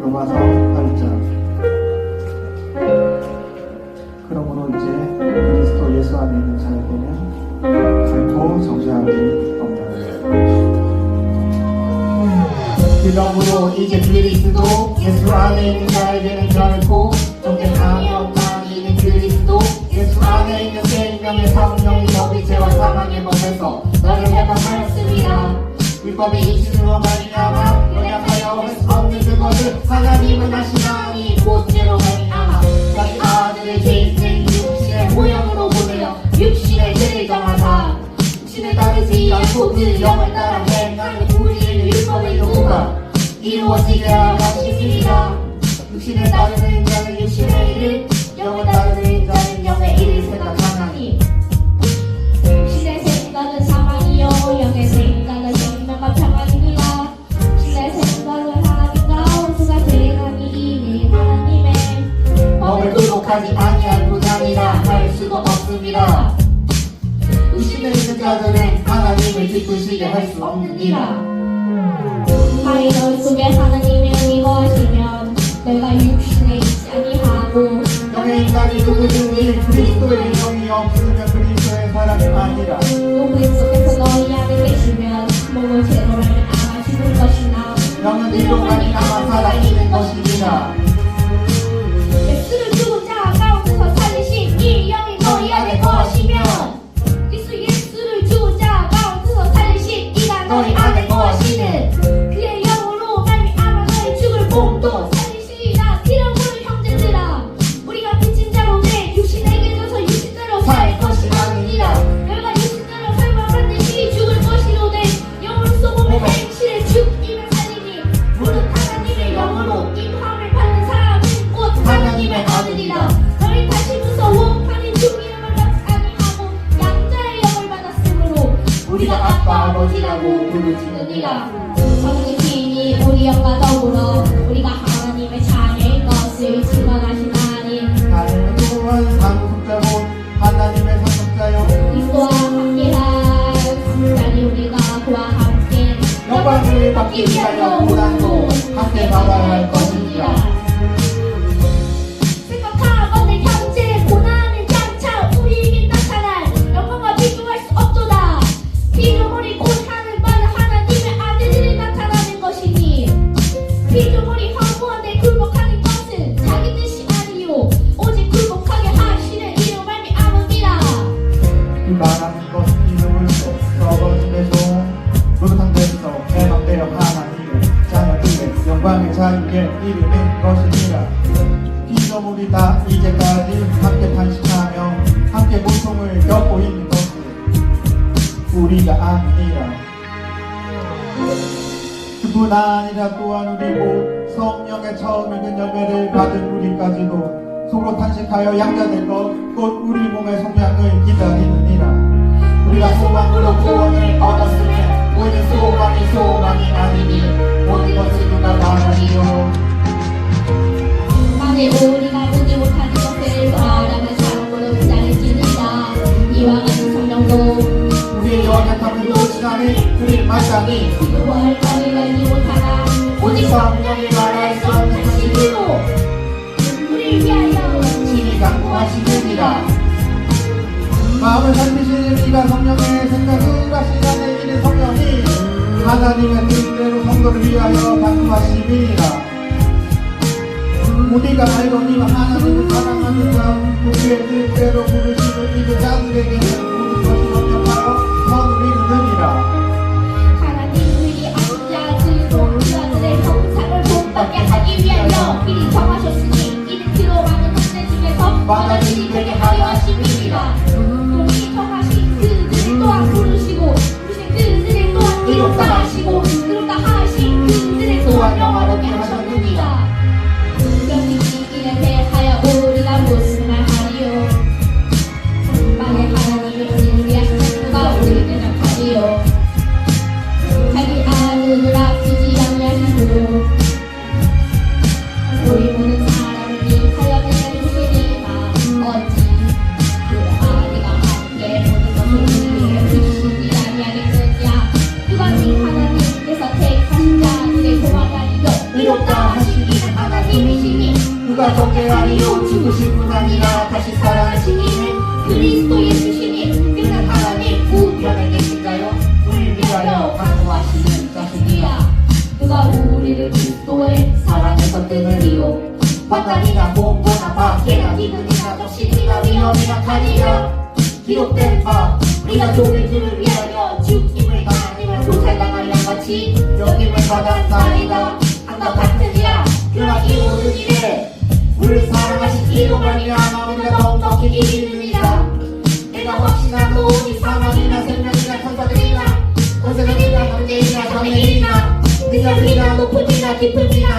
로마서 8장 그러므로 이제 그리스도 예수 안에 있는 자에게는 결코 정죄함이 없다. 그러므로 이제 그리스도 예수 안에 있는 자에게는 결코 율법의 입신으로 말미암아 연약하여 할 수 없는 그것을 하나님은 하시나니 곧 죄로 말미암아 자기 아들의 죄인된 육신의 모양으로 보내어 육신의 죄를 정하사 육신에 따르지 않고 그 영을 따라 행하는 우리의 율법의 요구가 이루어지게 하십니다 육신에 따르는 자는 육신의 일을 영을 따르는 아니할 뿐 아니라 할 수도 없습니다. 의심의 있는 자들은 하나님을 기쁘시게 할 수 없느니라. 바위 너 속에 하나님의 의가 하시면 내가 육신에 있지 아니하고 영의 인간이 누구든지 그리스도의 영이 없으면 그리스도의 사람이 아니라. 아버지라고 부르짖느니라 성령 시인이 우리 영과 더불어 우리가 하나님의 자녀인 것을 증언하시나니. 그리스도와 함께한 순간이 우리가 그와 함께 영광을 받기 위하여 고난도 함께 받아야 할 것이니라. 자유에 이르는 것이니라 피조물이 다 이제까지 함께 탄식하며 함께 고통을 겪고 있는 것은 우리가 아니라 그뿐 아니라 또한 우리 곧 성령의 처음 읽은 열매를 받은 우리까지도 서로 탄식하여 양자될 것곧 우리 몸의 성량을 기다리느니라. 우리가 소망으로 구원을 얻었으면 우리 소망이 소망이 아니니 모든 것을 누가 바라리요? 만일 우리가 보지 못하는 것을 바라는 사랑으로 기다릴지니라 이와 같은 성령도 우리의 연약함을 도시나니 그를 마다니 누구할 바를 알지 못하나 오직 성령이 없는 하시기로 우리를 위하여 친히 강구하시느니라. 마음을 살피시는 이가 하나님의 뜻대로 성도를 위하여 강구하심이라 우리가 알거니와 하나님을 사랑하는 자 우리의 뜻대로 부르시는 이그 자들에게는 모든 것이 완벽하여 선을 이루느니라 하나님이 악자들도 그자들의 형상을 본받게 하기 위하여 미리 정하셨으니 이는 그로 많은 형제 중에서 많아지게 되게 하려 하심이니라 영화롭게 하셨 하나님이시니 누가 정죄하리요 죽으신 분 아니라 다시 살아나시니 그리스도 예수시니 그는 하나님 우편에 계신가요 우리를 위하여 간구하시는 자식이야 누가 우리를 그리스도의 사랑에서 끊으리요 바다니나 봄보나 밖에나 기근이나 적신이나 위험이나 칼이나 기록된 바 우리가 종의 주를 위하여 죽임을 당하니만 도살당할 양같이 여김을 받았나이다 한것 같으니라 그러나 이오는 이래 사랑하신 이로 말미암아 우리가 넉넉히 이기느니라 내가 확신하노니 사망이나 생명이나 천사들이나 권세들이나 관계이나 장애이나 능력이나 높음이나 깊음이나